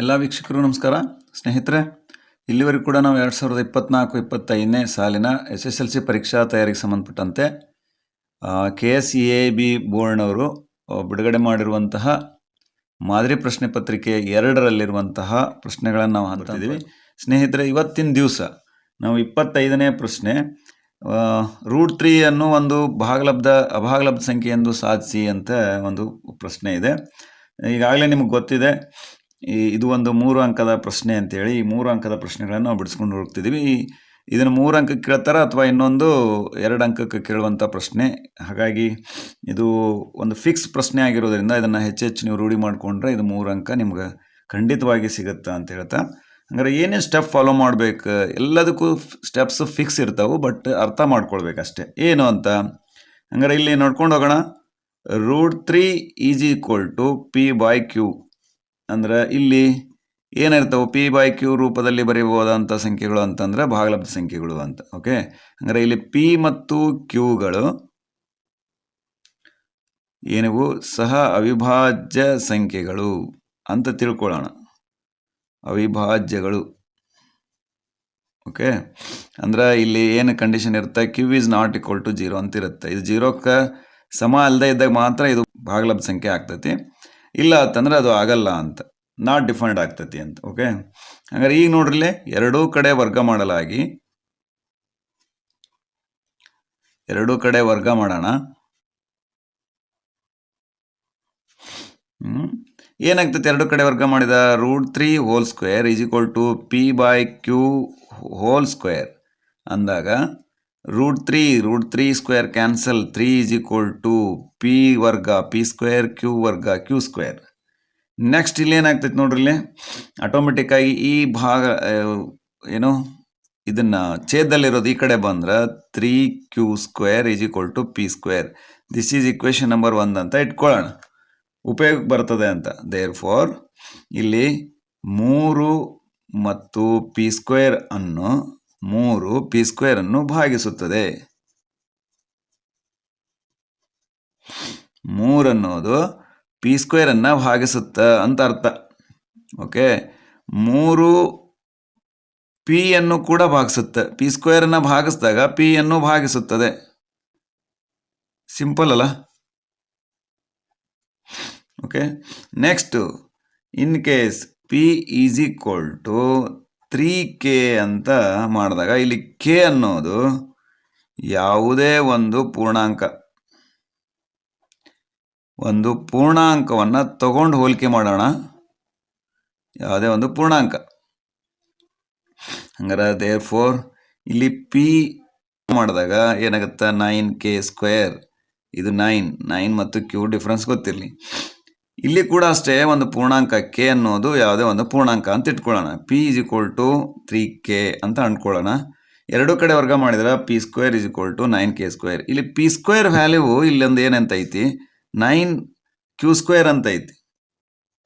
ಎಲ್ಲ ವೀಕ್ಷಕರು ನಮಸ್ಕಾರ. ಸ್ನೇಹಿತರೆ ಇಲ್ಲಿವರೆಗೂ ಕೂಡ ನಾವು ಎರಡು ಸಾವಿರದ ಇಪ್ಪತ್ನಾಲ್ಕು ಇಪ್ಪತ್ತೈದನೇ ಸಾಲಿನ ಎಸ್ ಎಸ್ ಎಲ್ ಸಿ ಪರೀಕ್ಷಾ ತಯಾರಿಗೆ ಸಂಬಂಧಪಟ್ಟಂತೆ K S E A B ಬೋರ್ಡ್ನವರು ಬಿಡುಗಡೆ ಮಾಡಿರುವಂತಹ ಮಾದರಿ ಪ್ರಶ್ನೆ ಪತ್ರಿಕೆ ಎರಡರಲ್ಲಿರುವಂತಹ ಪ್ರಶ್ನೆಗಳನ್ನು ನಾವು ಹಾಕಿದ್ದೀವಿ ಸ್ನೇಹಿತರೆ ಇವತ್ತಿನ ದಿವಸ ನಾವು ಇಪ್ಪತ್ತೈದನೇ ಪ್ರಶ್ನೆ ರೂಟ್ ತ್ರೀ ಅನ್ನು ಒಂದು ಭಾಗಲಬ್ಧ ಅಭಾಗಲಬ್ಧ ಸಂಖ್ಯೆ ಎಂದು ಸಾಧಿಸಿ ಅಂತ ಒಂದು ಪ್ರಶ್ನೆ ಇದೆ. ಈಗಾಗಲೇ ನಿಮಗೆ ಗೊತ್ತಿದೆ. ಇದು ಒಂದು ಮೂರು ಅಂಕದ ಪ್ರಶ್ನೆ ಅಂತೇಳಿ, ಈ ಮೂರು ಅಂಕದ ಪ್ರಶ್ನೆಗಳನ್ನು ನಾವು ಬಿಡಿಸ್ಕೊಂಡು ಹೋಗ್ತಿದ್ದೀವಿ ಇದನ್ನು ಮೂರು ಅಂಕಕ್ಕೆ ಕೇಳ್ತಾರ ಅಥವಾ ಇನ್ನೊಂದು ಎರಡು ಅಂಕಕ್ಕೆ ಕೇಳುವಂಥ ಪ್ರಶ್ನೆ? ಹಾಗಾಗಿ ಇದು ಒಂದು ಫಿಕ್ಸ್ ಪ್ರಶ್ನೆ ಆಗಿರೋದ್ರಿಂದ ಇದನ್ನು ಹೆಚ್ಚೆಚ್ಚು ನೀವು ರೂಢಿ ಮಾಡಿಕೊಂಡ್ರೆ ಇದು ಮೂರು ಅಂಕ ನಿಮ್ಗೆ ಖಂಡಿತವಾಗಿ ಸಿಗುತ್ತಾ ಅಂತ ಹೇಳ್ತಾ. ಹಂಗಾರೆ ಏನೇನು ಸ್ಟೆಪ್ ಫಾಲೋ ಮಾಡಬೇಕು? ಎಲ್ಲದಕ್ಕೂ ಸ್ಟೆಪ್ಸ್ ಫಿಕ್ಸ್ ಇರ್ತಾವೆ ಬಟ್ ಅರ್ಥ ಮಾಡ್ಕೊಳ್ಬೇಕು ಅಷ್ಟೇ ಏನು ಅಂತ? ಹಂಗಾರೆ ಇಲ್ಲಿ ನೋಡ್ಕೊಂಡು ಹೋಗೋಣ. Root three is equal to P by Q ಅಂದ್ರೆ ಇಲ್ಲಿ ಏನಿರ್ತಾವೆ ಪಿ ಬೈ ಕ್ಯೂ ರೂಪದಲ್ಲಿ ಬರೆಯಬಹುದಂಥ ಸಂಖ್ಯೆಗಳು ಅಂತಂದ್ರೆ ಭಾಗಲಬ್ಧ ಸಂಖ್ಯೆಗಳು ಅಂತ ಓಕೆ ಅಂದರೆ ಇಲ್ಲಿ ಪಿ ಮತ್ತು ಕ್ಯೂಗಳು ಏನಿವು? ಸಹ ಅವಿಭಾಜ್ಯ ಸಂಖ್ಯೆಗಳು ಅಂತ ತಿಳ್ಕೊಳ್ಳೋಣ. ಅವಿಭಾಜ್ಯಗಳು ಓಕೆ ಅಂದ್ರೆ ಇಲ್ಲಿ ಏನು ಕಂಡೀಷನ್ ಇರುತ್ತೆ? Q is not equal to zero ಅಂತ ಇರುತ್ತೆ ಇದು ಜೀರೋಕ್ಕೆ ಸಮ ಅಲ್ಲದೆ ಇದ್ದಾಗ ಮಾತ್ರ ಇದು ಭಾಗಲಬ್ಧ ಸಂಖ್ಯೆ ಆಗ್ತೈತಿ. ಇಲ್ಲ ಅಂತಂದ್ರೆ ಅದು ಆಗಲ್ಲ ಅಂತ. ನಾಟ್ ಡಿಫೈನ್ಡ್ ಆಗ್ತತಿ ಅಂತ ಓಕೆ ಹಂಗಾರೆ ಈಗ ನೋಡ್ರಿಲ್ಲೇ ಎರಡೂ ಕಡೆ ವರ್ಗ ಮಾಡಲಾಗಿ, ಎರಡೂ ಕಡೆ ವರ್ಗ ಮಾಡೋಣ. ಹ್ಮ್, ಏನಾಗ್ತೈತೆ ಎರಡು ಕಡೆ ವರ್ಗ ಮಾಡಿದ? Root three whole square is equal to P by Q whole square ಅಂದಾಗ root three root three square cancel, three is equal to P ವರ್ಗ, ಪಿ ಸ್ಕ್ವೇರ್ ಕ್ಯೂ ವರ್ಗ, ಕ್ಯೂ ಸ್ಕ್ವೇರ್. ನೆಕ್ಸ್ಟ್ ಇಲ್ಲಿ ಏನಾಗ್ತೈತೆ ನೋಡ್ರಿ ಇಲ್ಲಿ? ಆಟೋಮೆಟಿಕ್ಕಾಗಿ ಈ ಭಾಗ ಏನು, ಇದನ್ನು ಛೇದದಲ್ಲಿರೋದು ಈ ಕಡೆ ಬಂದ್ರೆ three Q square is equal to P square. This is equation number one ಅಂತ ಇಟ್ಕೊಳ್ಳೋಣ. ಉಪಯೋಗ ಬರ್ತದೆ ಅಂತ. ದೇರ್ ಫಾರ್ ಇಲ್ಲಿ ಮೂರು ಮತ್ತು ಪಿ ಸ್ಕ್ವೇರ್ ಅನ್ನು ಮೂರು ಪಿ ಸ್ಕ್ವೇರ್ ಅನ್ನು ಭಾಗಿಸುತ್ತದೆ. ಮೂರನ್ನೋದು ಪಿ ಸ್ಕ್ವೇರ್ ಅನ್ನ ಭಾಗಿಸುತ್ತ ಅಂತ ಅರ್ಥ. ಓಕೆ? ಮೂರು ಪಿ ಅನ್ನು ಕೂಡ ಭಾಗಿಸುತ್ತೆ. ಪಿ ಸ್ಕ್ವೇರ್ ಅನ್ನ ಭಾಗಿಸಿದಾಗ ಪಿ ಅನ್ನು ಭಾಗಿಸುತ್ತದೆ. ಸಿಂಪಲ್ ಅಲ್ಲ? Okay? Next, in case P is equal to three K ಅಂತ ಮಾಡಿದಾಗ ಇಲ್ಲಿ ಕೆ ಅನ್ನೋದು ಯಾವುದೇ ಒಂದು ಪೂರ್ಣಾಂಕ. ಒಂದು ಪೂರ್ಣಾಂಕವನ್ನು ತಗೊಂಡು ಹೋಲಿಕೆ ಮಾಡೋಣ. ಯಾವುದೇ ಒಂದು ಪೂರ್ಣಾಂಕ. ಹಂಗಾರೆ ದೇರ್ ಫೋರ್ ಇಲ್ಲಿ ಪಿ ಮಾಡಿದಾಗ ಏನಾಗುತ್ತೆ? ನೈನ್ ಕೆ ಸ್ಕ್ವೇರ್ ಇದು ನೈನ್ ನೈನ್ ಮತ್ತು ಕ್ಯೂ ಡಿಫ್ರೆನ್ಸ್ ಗೊತ್ತಿರಲಿ. ಇಲ್ಲಿ ಕೂಡ ಅಷ್ಟೇ ಒಂದು ಪೂರ್ಣಾಂಕ ಕೆ ಅನ್ನೋದು ಯಾವುದೇ ಒಂದು ಪೂರ್ಣಾಂಕ ಅಂತ ಇಟ್ಕೊಳ್ಳೋಣ. P is equal to three K ಅಂತ ಅಂದ್ಕೊಳ್ಳೋಣ ಎರಡು ಕಡೆ ವರ್ಗ ಮಾಡಿದ್ರೆ P square is equal to nine K square ಇಲ್ಲಿ ಪಿ ಸ್ಕ್ವೇರ್ ವ್ಯಾಲ್ಯೂ ಇಲ್ಲೊಂದು ಏನಂತ ಐತಿ? ನೈನ್ ಕ್ಯೂ ಸ್ಕ್ವೇರ್ ಅಂತ ಐತಿ.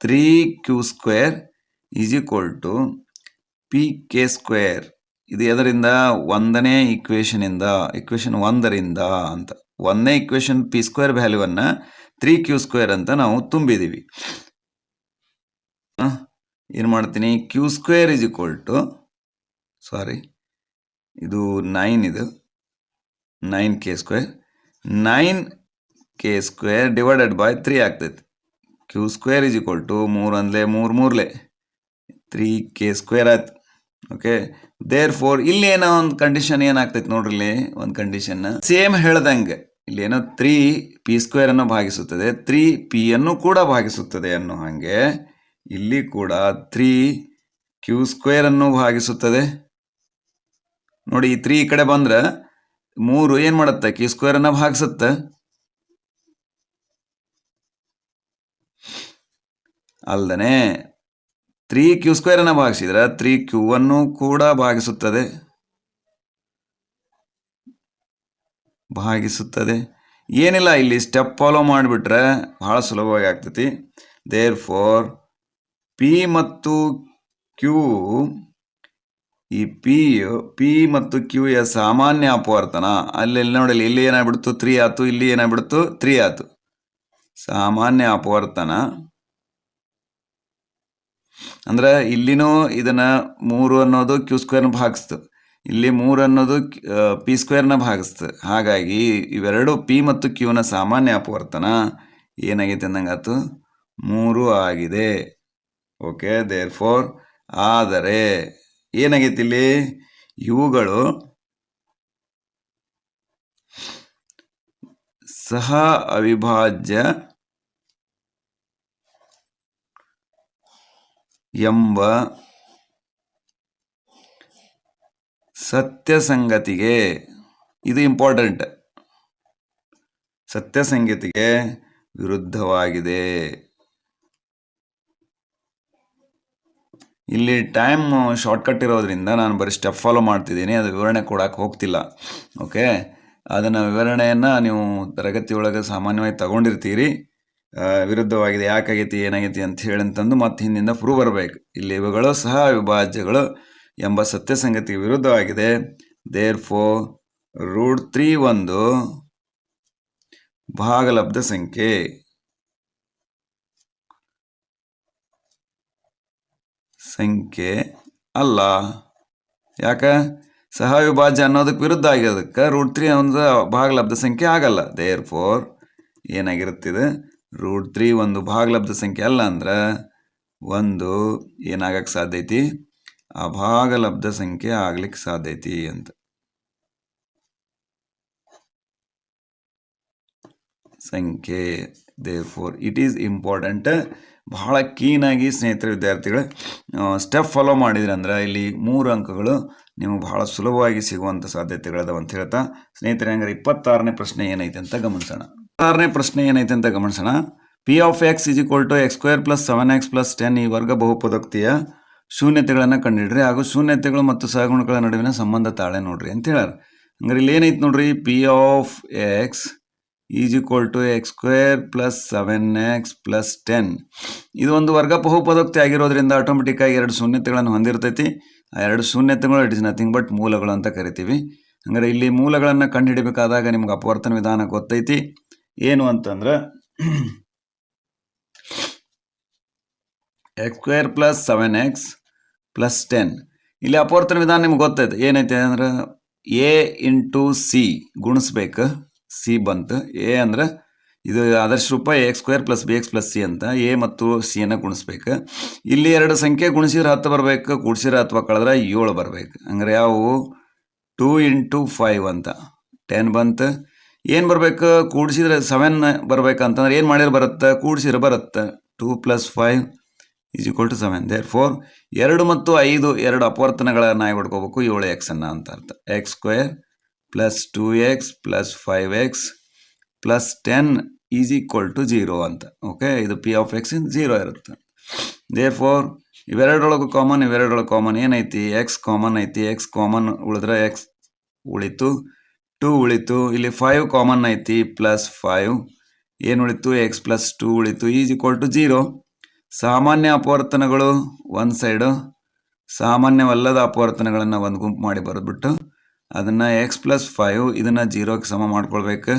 Three Q square is equal to P K square ಇದು ಎದರಿಂದ? ಒಂದನೇ ಇಕ್ವೇಷನಿಂದ ಇಕ್ವೇಷನ್ ಒಂದರಿಂದ ಅಂತ. ಒಂದನೇ ಇಕ್ವೇಶನ್ ಪಿ ಸ್ಕ್ವೇರ್ ವ್ಯಾಲ್ಯೂವನ್ನು ತ್ರೀ ಕ್ಯೂ ಸ್ಕ್ವೇರ್ ಅಂತ ನಾವು ತುಂಬಿದ್ದೀವಿ ಏನು ಮಾಡ್ತೀನಿ? Q square is equal to sorry ಇದು ನೈನ್ ಇದು nine K square nine K square divided by three ಆಗ್ತೈತಿ. Q square is equal to ಮೂರು ಅಂದಲೇ ಮೂರು ಮೂರ್ಲೆ. ತ್ರೀ ಕೆ ಸ್ಕ್ವೇರ್ ಆಯ್ತು. ಓಕೆ ದೇರ್ ಫೋರ್ ಇಲ್ಲಿ ಏನೋ ಒಂದು ಕಂಡೀಷನ್ ಏನಾಗ್ತೈತೆ ನೋಡ್ರಿ ಒಂದು ಕಂಡೀಷನ್ ಸೇಮ್ ಹೇಳ್ದಂಗೆ. ಇಲ್ಲಿ ಏನೋ ತ್ರೀ ಪಿ ಸ್ಕ್ವೇರ್ ಅನ್ನು ಭಾಗಿಸುತ್ತದೆ. ತ್ರೀ ಪಿ ಅನ್ನು ಕೂಡ ಭಾಗಿಸುತ್ತದೆ ಅನ್ನೋ ಹಾಗೆ ಇಲ್ಲಿ ಕೂಡ ತ್ರೀ ಕ್ಯೂ ಸ್ಕ್ವೇರ್ ಅನ್ನು ಭಾಗಿಸುತ್ತದೆ. ನೋಡಿ ಈ ತ್ರೀ ಈ ಕಡೆ ಬಂದ್ರೆ ಮೂರು ಏನ್ ಮಾಡುತ್ತೆ? ಕ್ಯೂ ಸ್ಕ್ವೇರ್ ಅನ್ನ ಭಾಗಿಸುತ್ತೆ. ಅಲ್ದನೆ ತ್ರೀ ಕ್ಯೂ ಸ್ಕ್ವೇರ್ ಅನ್ನ ಭಾಗಿಸಿದ್ರೆ ತ್ರೀ ಕ್ಯೂ ಅನ್ನು ಕೂಡ ಭಾಗಿಸುತ್ತದೆ. ಭಾಗಿಸುತ್ತದೆ. ಏನಿಲ್ಲ, ಇಲ್ಲಿ ಸ್ಟೆಪ್ ಫಾಲೋ ಮಾಡಿಬಿಟ್ರೆ ಬಹಳ ಸುಲಭವಾಗಿ ಆಗ್ತೈತಿ. ದೇರ್ ಫೋರ್ ಪಿ ಮತ್ತು ಕ್ಯೂ ಈ ಪಿ ಪಿ ಮತ್ತು ಕ್ಯೂ ಯ ಸಾಮಾನ್ಯ ಅಪವರ್ತನ. ಅಲ್ಲಿ ನೋಡಿ, ಇಲ್ಲಿ ಏನಾಗ್ಬಿಡ್ತು? ತ್ರೀ ಆಯ್ತು, ಇಲ್ಲಿ ಏನಾಗ್ಬಿಡ್ತು? ತ್ರೀ ಆಯ್ತು. ಸಾಮಾನ್ಯ ಅಪವರ್ತನ. ಅಂದ್ರೆ ಇಲ್ಲಿನೂ ಇದನ್ನ ಮೂರು ಅನ್ನೋದು ಕ್ಯೂ ಸ್ಕ್ವೇರ್ನ ಭಾಗಿಸ್ತು. ಇಲ್ಲಿ ಮೂರು ಅನ್ನೋದು ಪಿ ಸ್ಕ್ವೇರ್ನ ಭಾಗಿಸ್ತದೆ ಹಾಗಾಗಿ ಇವೆರಡು ಪಿ ಮತ್ತು ಕ್ಯೂನ ಸಾಮಾನ್ಯ ಅಪವರ್ತನ. ಏನಾಗೈತೆ ಅಂದಂಗಾತು ಮೂರು ಆಗಿದೆ. ಓಕೆ ದೇರ್ ಫೋರ್ ಆದರೆ ಏನಾಗೈತಿ ಇಲ್ಲಿ? ಇವುಗಳು ಸಹ ಅವಿಭಾಜ್ಯ ಎಂಬ ಸತ್ಯ ಸಂಗತಿಗೆ ಇದು ಇಂಪಾರ್ಟೆಂಟ್ ಸತ್ಯ ಸಂಗತಿಗೆ ವಿರುದ್ಧವಾಗಿದೆ. ಇಲ್ಲಿ ಟೈಮ್ ಶಾರ್ಟ್ಕಟ್ ಇರೋದ್ರಿಂದ ನಾನು ಬರೀ ಸ್ಟೆಪ್ ಫಾಲೋ ಮಾಡ್ತಿದ್ದೀನಿ, ಅದು ವಿವರಣೆ ಕೊಡಕ್ಕೆ ಹೋಗ್ತಿಲ್ಲ. ಓಕೆ ಅದನ್ನು ವಿವರಣೆಯನ್ನು ನೀವು ತರಗತಿಯೊಳಗೆ ಸಾಮಾನ್ಯವಾಗಿ ತಗೊಂಡಿರ್ತೀರಿ. ವಿರುದ್ಧವಾಗಿದೆ, ಯಾಕಾಗೈತಿ, ಏನಾಗೈತಿ ಅಂತ ಹೇಳಿ ಅಂತಂದು ಮತ್ತೆ ಹಿಂದಿಂದ ಪ್ರೂವ್ ಬರಬೇಕು. ಇಲ್ಲಿ ಇವುಗಳು ಸಹ ಅವಿಭಾಜ್ಯಗಳು. ಎಂಬ ಸತ್ಯ ಸಂಗತಿಗೆ ವಿರುದ್ಧವಾಗಿದೆ. ದೇರ್ ಫೋ ರೂಡ್ ತ್ರೀ ಒಂದು ಭಾಗಲಬ್ಧ ಸಂಖ್ಯೆ. ಸಂಖ್ಯೆ ಅಲ್ಲ. ಯಾಕ? ಸಹ ವಿಭಾಜ್ಯ ಅನ್ನೋದಕ್ಕೆ ವಿರುದ್ಧ ಆಗಿರೋದಕ್ಕೆ ರೂಟ್ ತ್ರೀ ಒಂದು ಭಾಗಲಬ್ಧ ಸಂಖ್ಯೆ ಆಗಲ್ಲ. ದೇರ್ ಫೋರ್ ಏನಾಗಿರುತ್ತಿದೆ? ರೂಟ್ ತ್ರೀ ಒಂದು ಭಾಗಲಬ್ಧ ಸಂಖ್ಯೆ ಅಲ್ಲ ಅಂದ್ರೆ ಒಂದು ಏನಾಗಕ್ಕೆ ಸಾಧ್ಯ ಐತಿ? ಅಭಾಗಲಬ್ಧ ಸಂಖ್ಯೆ ಆಗ್ಲಿಕ್ಕೆ ಸಾಧ್ಯ ಐತಿ ಅಂತ. ಸಂಖ್ಯೆ therefore it is important ಬಹಳ ಕೀನಾಗಿ ಸ್ನೇಹಿತರ ವಿದ್ಯಾರ್ಥಿಗಳು ಸ್ಟೆಪ್ ಫಾಲೋ ಮಾಡಿದ್ರಿ ಅಂದ್ರೆ ಇಲ್ಲಿ ಮೂರು ಅಂಕಗಳು ನಿಮಗೆ ಬಹಳ ಸುಲಭವಾಗಿ ಸಿಗುವಂಥ ಸಾಧ್ಯತೆಗಳದಾವ ಅಂತ ಹೇಳ್ತಾ, ಸ್ನೇಹಿತರೆ ಹಂಗಾರೆ ಇಪ್ಪತ್ತಾರನೇ ಪ್ರಶ್ನೆ ಏನೈತೆ ಅಂತ ಗಮನಿಸೋಣ. ಇಪ್ಪತ್ತಾರನೇ ಪ್ರಶ್ನೆ ಏನೈತೆ ಅಂತ ಗಮನಿಸೋಣ. P of X is equal to X square plus seven X plus ten ಈ ವರ್ಗ ಬಹುಪದೋಕ್ತಿಯ ಶೂನ್ಯತೆಗಳನ್ನು ಕಂಡಿಡ್ರಿ. ಹಾಗೂ ಶೂನ್ಯತೆಗಳು ಮತ್ತು ಸಹಗುಣಗಳ ನಡುವಿನ ಸಂಬಂಧ ತಾಳೆ ನೋಡ್ರಿ ಅಂತ ಹೇಳ್ಯಾರ. ಹಂಗಾರೆ ಇಲ್ಲಿ ಏನೈತೆ ನೋಡ್ರಿ? P of X is equal to X square plus seven X plus ten ಇದು ಒಂದು ವರ್ಗ ಬಹುಪದೋಕ್ತಿ ಆಗಿರೋದ್ರಿಂದ ಆಟೋಮೆಟಿಕ್ ಆಗಿ ಎರಡು ಶೂನ್ಯತೆಗಳನ್ನು ಹೊಂದಿರ್ತೈತಿ. ಆ ಎರಡು ಶೂನ್ಯತೆಗಳು ಇಟ್ ಇಸ್ ನಥಿಂಗ್ ಬಟ್ ಮೂಲಗಳು ಅಂತ ಕರಿತೀವಿ. ಹಂಗಾರೆ ಇಲ್ಲಿ ಮೂಲಗಳನ್ನು ಕಂಡುಹಿಡಬೇಕಾದಾಗ ನಿಮ್ಗೆ ಅಪವರ್ತನ ವಿಧಾನ ಗೊತ್ತೈತಿ. ಏನು ಅಂತಂದ್ರೆ X square plus seven X plus ten ಇಲ್ಲಿ ಅಪವರ್ತನ ವಿಧಾನ ನಿಮ್ಗೆ ಗೊತ್ತೈತೆ. ಏನೈತೆ ಅಂದ್ರೆ ಎ ಇಂಟು ಸಿ ಗುಣಿಸ್ಬೇಕು. ಸಿ ಬಂತು. ಎ ಅಂದ್ರೆ ಇದು ಆದರ್ಶ ರೂಪ X square plus B X plus C ಅಂತ. ಎ ಮತ್ತು ಸಿಯನ್ನು ಗುಣಿಸ್ಬೇಕು. ಇಲ್ಲಿ ಎರಡು ಸಂಖ್ಯೆ ಗುಣಿಸಿದ್ರೆ ಹತ್ತು ಬರಬೇಕು. ಕೂಡಿಸಿದ್ರೆ ಅಥವಾ ಕಳೆದ್ರೆ ಏಳು ಬರಬೇಕು. ಹಂಗಾರೆ ಯಾವುವು ಟೂ ಇಂಟು ಫೈವ್ ಅಂತ. ಟೆನ್ ಬಂತು. ಏನು ಬರಬೇಕು? ಕೂಡಿಸಿದ್ರೆ ಸೆವೆನ್ ಬರ್ಬೇಕಂತಂದ್ರೆ ಏನು ಮಾಡಿದ್ರೆ ಬರುತ್ತೆ? ಕೂಡಿಸಿದ್ರೆ ಬರುತ್ತೆ. Two plus five is equal to seven. Therefore ಎರಡು ಮತ್ತು ಐದು ಎರಡು ಅಪವರ್ತನಗಳನ್ನು ಆಗಿ ಹೊಡ್ಕೋಬೇಕು. ಏಳು ಎಕ್ಸನ್ನು ಅಂತ ಅರ್ಥ. X square plus two X plus five X plus ten is equal to zero ಅಂತ. ಓಕೆ ಇದು P of X in zero ಇರುತ್ತೆ. ದೇರ್ ಫೋರ್ ಇವೆರಡರೊಳಗೆ ಕಾಮನ್ ಇವೆರಡರೊಳಗೆ ಕಾಮನ್ ಏನೈತಿ? ಎಕ್ಸ್ ಕಾಮನ್ ಐತಿ. ಎಕ್ಸ್ ಕಾಮನ್ ಉಳಿದ್ರೆ ಎಕ್ಸ್ ಉಳಿತು. ಟೂ ಉಳಿತು. ಇಲ್ಲಿ ಫೈವ್ ಕಾಮನ್ ಐತಿ. ಪ್ಲಸ್ ಫೈವ್ ಏನು ಉಳಿತು? ಎಕ್ಸ್ ಪ್ಲಸ್ ಟೂ ಉಳಿತು. ಈಸ್ ಈಕ್ವಲ್ ಟು ಜೀರೋ ಸಾಮಾನ್ಯ ಅಪವರ್ತನಗಳು ಒಂದು ಸೈಡು ಸಾಮಾನ್ಯವಲ್ಲದ ಅಪವರ್ತನಗಳನ್ನು ಒಂದು ಗುಂಪು ಮಾಡಿ ಬರೆದ್ಬಿಟ್ಟು ಅದನ್ನು ಎಕ್ಸ್ ಪ್ಲಸ್ ಫೈವ್ ಇದನ್ನು ಜೀರೋಕ್ಕೆ ಸಮ ಮಾಡ್ಕೊಳ್ಬೇಕು.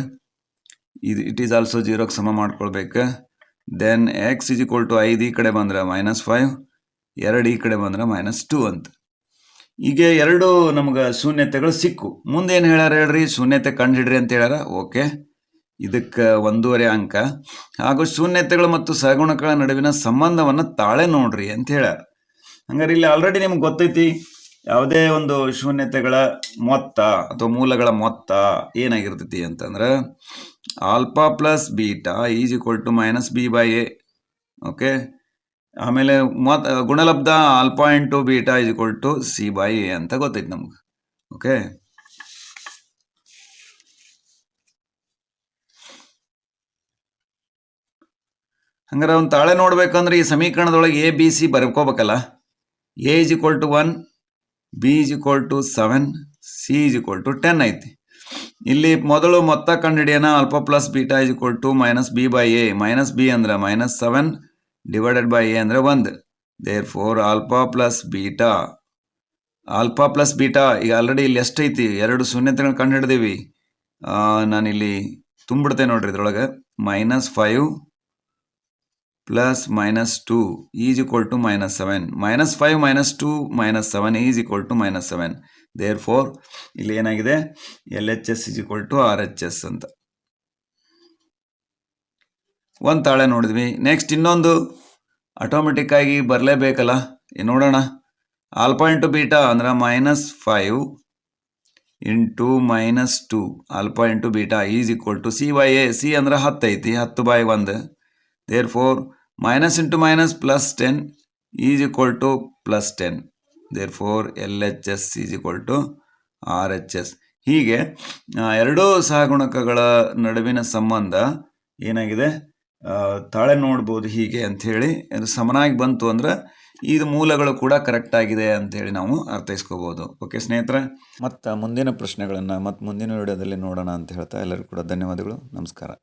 ಇದು ಇಟ್ ಈಸ್ ಆಲ್ಸೋ ಜೀರೋಕ್ಕೆ ಸಮ ಮಾಡ್ಕೊಳ್ಬೇಕು. Then X is equal to ಐದು ಈ ಕಡೆ ಬಂದ್ರೆ ಮೈನಸ್ ಫೈವ್ ಎರಡು ಈ ಕಡೆ ಬಂದ್ರೆ ಮೈನಸ್ ಟು ಅಂತ. ಹೀಗೆ ಎರಡು ನಮ್ಗೆ ಶೂನ್ಯತೆಗಳು ಸಿಕ್ಕು. ಮುಂದೇನು ಹೇಳ್ಯಾರ ಹೇಳ್ರಿ? ಶೂನ್ಯತೆ ಕಂಡುಹಿಡ್ರಿ ಅಂತ ಹೇಳ್ಯಾರ? ಓಕೆ ಇದಕ್ಕೆ ಒಂದೂವರೆ ಅಂಕ. ಹಾಗೂ ಶೂನ್ಯತೆಗಳು ಮತ್ತು ಸಗುಣಗಳ ನಡುವಿನ ಸಂಬಂಧವನ್ನು ತಾಳೆ ನೋಡ್ರಿ ಅಂತ ಹೇಳ್ಯಾರ. ಹಂಗಾರೆ ಇಲ್ಲಿ ಆಲ್ರೆಡಿ ನಿಮ್ಗೆ ಗೊತ್ತೈತಿ, ಯಾವುದೇ ಒಂದು ಶೂನ್ಯತೆಗಳ ಮೊತ್ತ ಅಥವಾ ಮೂಲಗಳ ಮೊತ್ತ ಏನಾಗಿರ್ತೈತಿ ಅಂತಂದ್ರೆ alpha plus beta is equal to minus B by A. Okay? ಆಮೇಲೆ ಮೊತ್ತ, ಗುಣಲಬ್ಧ alpha into beta is equal to C by A ಅಂತ ಗೊತ್ತೈತಿ ನಮ್ಗೆ. ಓಕೆ? ಹಂಗಾರೆ ಒಂದು ತಾಳೆ ನೋಡ್ಬೇಕಂದ್ರೆ ಈ ಸಮೀಕರಣದೊಳಗೆ A B C ಬರ್ಕೋಬೇಕಲ್ಲ. A is equal to one B is equal to seven C is equal to ten ಐತಿ. ಇಲ್ಲಿ ಮೊದಲು ಮೊತ್ತ ಕಂಡುಹಿಡಿಯೋಣ. Alpha plus beta is equal to minus B by A minus B ಅಂದ್ರೆ minus seven divided by A ಅಂದರೆ ಒಂದು. Therefore alpha plus beta alpha plus beta ಈಗ already ಇಲ್ಲಿ ಎಷ್ಟೈತಿ? ಎರಡು ಶೂನ್ಯತೆಗಳನ್ನ ಕಂಡು ಹಿಡ್ದೀವಿ ನಾನಿಲ್ಲಿ ತುಂಬಿಡ್ತೇನೆ ನೋಡ್ರಿ ಇದ್ರೊಳಗೆ. Minus five plus minus two is equal to minus seven minus five minus two minus seven is equal to minus seven therefore ಇಲ್ಲಿ ಏನಾಗಿದೆ? L H S is equal to R H S ಅಂತ. ಒಂದು ತಾಳೆ ನೋಡಿದ್ವಿ. Next ಇನ್ನೊಂದು. Automatic ಆಗಿ ಬರಲೇಬೇಕಲ್ಲ? ನೋಡೋಣ. ಆಲ್ಫಾ ಇಂಟು ಬೀಟಾ ಅಂದ್ರೆ minus five into minus two alpha into beta is equal to C by A C ಅಂದ್ರೆ ಹತ್ತು ಐತಿ. ಹತ್ತು ಬೈ ಒಂದು. Therefore minus minus minus plus ten equal to two plus ten therefore L H S is equal to R H S ಹೀಗೆ ಎರಡೂ ಸಹಗುಣಕಗಳ ನಡುವಿನ ಸಂಬಂಧ ಏನಾಗಿದೆ? ತಾಳೆ ನೋಡ್ಬೋದು ಹೀಗೆ ಅಂಥೇಳಿ, ಅದು ಸಮನಾಗಿ ಬಂತು ಅಂದ್ರೆ ಇದು ಮೂಲಗಳು ಕೂಡ ಕರೆಕ್ಟ್ ಆಗಿದೆ ಅಂಥೇಳಿ ನಾವು ಅರ್ಥೈಸ್ಕೋಬೋದು. ಓಕೆ ಸ್ನೇಹಿತರೆ? ಮತ್ತು ಮುಂದಿನ ಪ್ರಶ್ನೆಗಳನ್ನು ಮತ್ತು ಮುಂದಿನ ವಿಡಿಯೋದಲ್ಲಿ ನೋಡೋಣ ಅಂತ ಹೇಳ್ತಾ ಎಲ್ಲರಿಗೂ ಕೂಡ ಧನ್ಯವಾದಗಳು. ನಮಸ್ಕಾರ.